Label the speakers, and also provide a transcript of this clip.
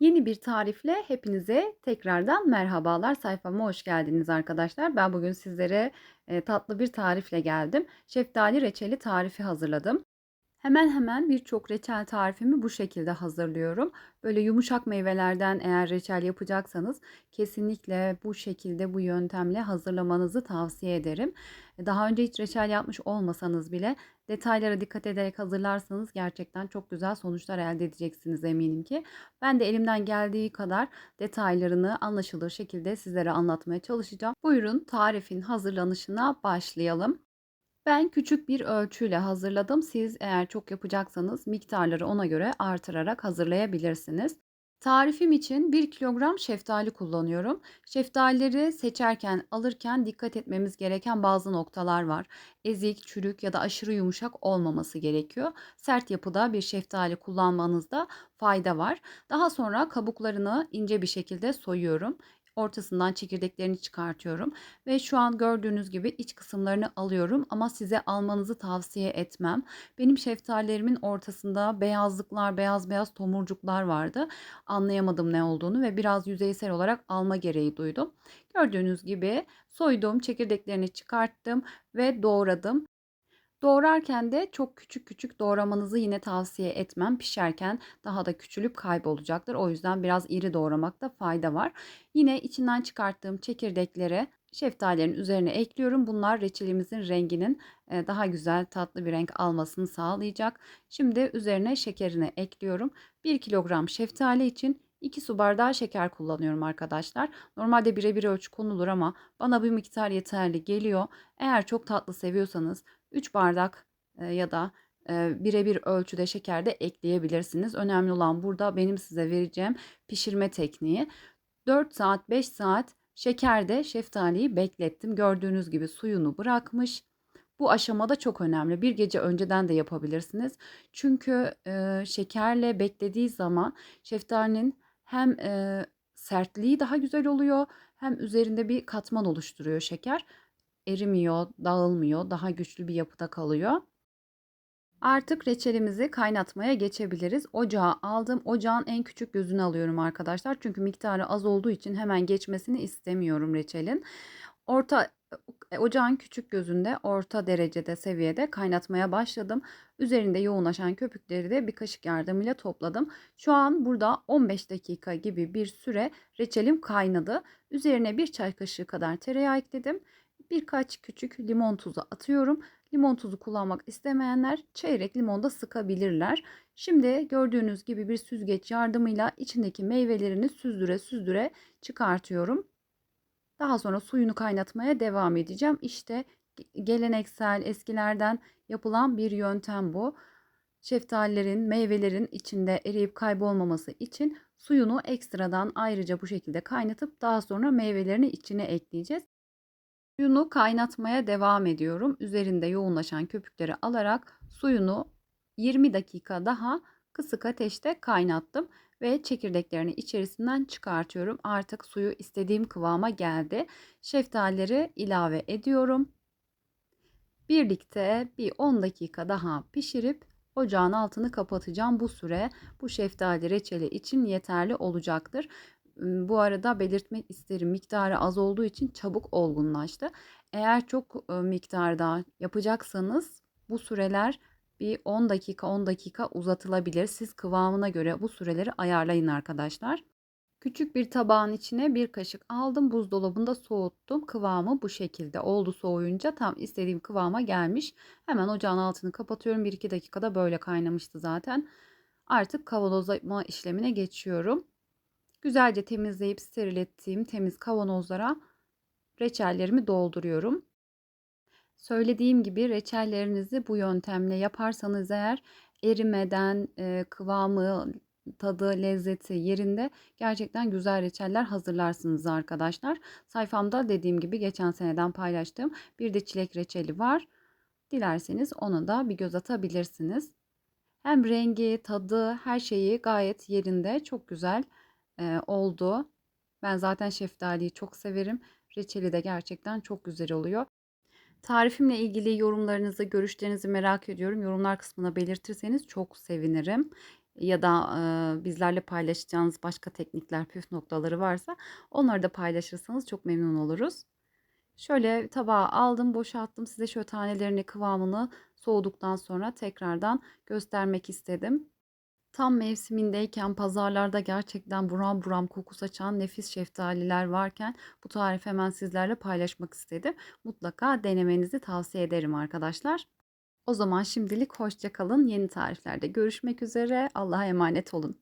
Speaker 1: Yeni bir tarifle hepinize tekrardan merhabalar. Sayfama hoş geldiniz arkadaşlar. Ben bugün sizlere tatlı bir tarifle geldim. Şeftali reçeli tarifi hazırladım. Hemen hemen birçok reçel tarifimi bu şekilde hazırlıyorum. Böyle yumuşak meyvelerden eğer reçel yapacaksanız kesinlikle bu şekilde bu yöntemle hazırlamanızı tavsiye ederim. Daha önce hiç reçel yapmış olmasanız bile detaylara dikkat ederek hazırlarsanız gerçekten çok güzel sonuçlar elde edeceksiniz eminim ki. Ben de elimden geldiği kadar detaylarını anlaşılır şekilde sizlere anlatmaya çalışacağım. Buyurun tarifin hazırlanışına başlayalım. Ben küçük bir ölçüyle hazırladım. Siz eğer çok yapacaksanız miktarları ona göre artırarak hazırlayabilirsiniz. Tarifim için 1 kilogram şeftali kullanıyorum. Şeftalileri seçerken, alırken dikkat etmemiz gereken bazı noktalar var. Ezik, çürük ya da aşırı yumuşak olmaması gerekiyor. Sert yapıda bir şeftali kullanmanızda fayda var. Daha sonra kabuklarını ince bir şekilde soyuyorum. Ortasından çekirdeklerini çıkartıyorum ve şu an gördüğünüz gibi iç kısımlarını alıyorum ama size almanızı tavsiye etmem. Benim şeftalilerimin ortasında beyazlıklar, beyaz beyaz tomurcuklar vardı. Anlayamadım ne olduğunu ve biraz yüzeysel olarak alma gereği duydum. Gördüğünüz gibi soydum, çekirdeklerini çıkarttım ve doğradım. Doğrarken de çok küçük küçük doğramanızı yine tavsiye etmem. Pişerken daha da küçülüp kaybolacaktır. O yüzden biraz iri doğramakta fayda var. Yine içinden çıkarttığım çekirdekleri şeftalilerin üzerine ekliyorum. Bunlar reçelimizin renginin e, daha güzel tatlı bir renk almasını sağlayacak. Şimdi üzerine şekerini ekliyorum. 1 kilogram şeftali için 2 su bardağı şeker kullanıyorum arkadaşlar. Normalde birebir ölçü konulur ama bana bir miktar yeterli geliyor. Eğer çok tatlı seviyorsanız 3 bardak e, ya da e, birebir ölçüde şeker de ekleyebilirsiniz. Önemli olan burada benim size vereceğim pişirme tekniği. 4 saat 5 saat şekerde şeftaliyi beklettim. Gördüğünüz gibi suyunu bırakmış. Bu aşamada çok önemli. Bir gece önceden de yapabilirsiniz. Çünkü e, şekerle beklediği zaman şeftalinin hem e, sertliği daha güzel oluyor hem üzerinde bir katman oluşturuyor şeker erimiyor, dağılmıyor, daha güçlü bir yapıda kalıyor. Artık reçelimizi kaynatmaya geçebiliriz. Ocağa aldım. Ocağın en küçük gözünü alıyorum arkadaşlar. Çünkü miktarı az olduğu için hemen geçmesini istemiyorum reçelin. Orta ocağın küçük gözünde orta derecede seviyede kaynatmaya başladım. Üzerinde yoğunlaşan köpükleri de bir kaşık yardımıyla topladım. Şu an burada 15 dakika gibi bir süre reçelim kaynadı. Üzerine bir çay kaşığı kadar tereyağı ekledim birkaç küçük limon tuzu atıyorum. Limon tuzu kullanmak istemeyenler çeyrek limon da sıkabilirler. Şimdi gördüğünüz gibi bir süzgeç yardımıyla içindeki meyvelerini süzdüre süzdüre çıkartıyorum. Daha sonra suyunu kaynatmaya devam edeceğim. İşte geleneksel eskilerden yapılan bir yöntem bu. Şeftalilerin, meyvelerin içinde eriyip kaybolmaması için suyunu ekstradan ayrıca bu şekilde kaynatıp daha sonra meyvelerini içine ekleyeceğiz. Suyunu kaynatmaya devam ediyorum. Üzerinde yoğunlaşan köpükleri alarak suyunu 20 dakika daha kısık ateşte kaynattım ve çekirdeklerini içerisinden çıkartıyorum. Artık suyu istediğim kıvama geldi. Şeftalileri ilave ediyorum. Birlikte bir 10 dakika daha pişirip ocağın altını kapatacağım. Bu süre bu şeftali reçeli için yeterli olacaktır. Bu arada belirtmek isterim miktarı az olduğu için çabuk olgunlaştı. Eğer çok miktarda yapacaksanız bu süreler bir 10 dakika 10 dakika uzatılabilir. Siz kıvamına göre bu süreleri ayarlayın arkadaşlar. Küçük bir tabağın içine bir kaşık aldım. Buzdolabında soğuttum. Kıvamı bu şekilde oldu soğuyunca tam istediğim kıvama gelmiş. Hemen ocağın altını kapatıyorum. 1-2 dakikada böyle kaynamıştı zaten. Artık kavanozlama işlemine geçiyorum. Güzelce temizleyip steril ettiğim temiz kavanozlara reçellerimi dolduruyorum. Söylediğim gibi reçellerinizi bu yöntemle yaparsanız eğer erimeden e, kıvamı, tadı, lezzeti yerinde gerçekten güzel reçeller hazırlarsınız arkadaşlar. Sayfamda dediğim gibi geçen seneden paylaştığım bir de çilek reçeli var. Dilerseniz ona da bir göz atabilirsiniz. Hem rengi, tadı, her şeyi gayet yerinde. Çok güzel e, oldu. Ben zaten şeftaliyi çok severim. Reçeli de gerçekten çok güzel oluyor. Tarifimle ilgili yorumlarınızı, görüşlerinizi merak ediyorum. Yorumlar kısmına belirtirseniz çok sevinirim. ya da e, bizlerle paylaşacağınız başka teknikler, püf noktaları varsa onları da paylaşırsanız çok memnun oluruz. Şöyle tabağa aldım, boşalttım. Size şöyle tanelerini, kıvamını soğuduktan sonra tekrardan göstermek istedim. Tam mevsimindeyken pazarlarda gerçekten buram buram koku saçan nefis şeftaliler varken bu tarifi hemen sizlerle paylaşmak istedim. Mutlaka denemenizi tavsiye ederim arkadaşlar. O zaman şimdilik hoşça kalın. Yeni tariflerde görüşmek üzere. Allah'a emanet olun.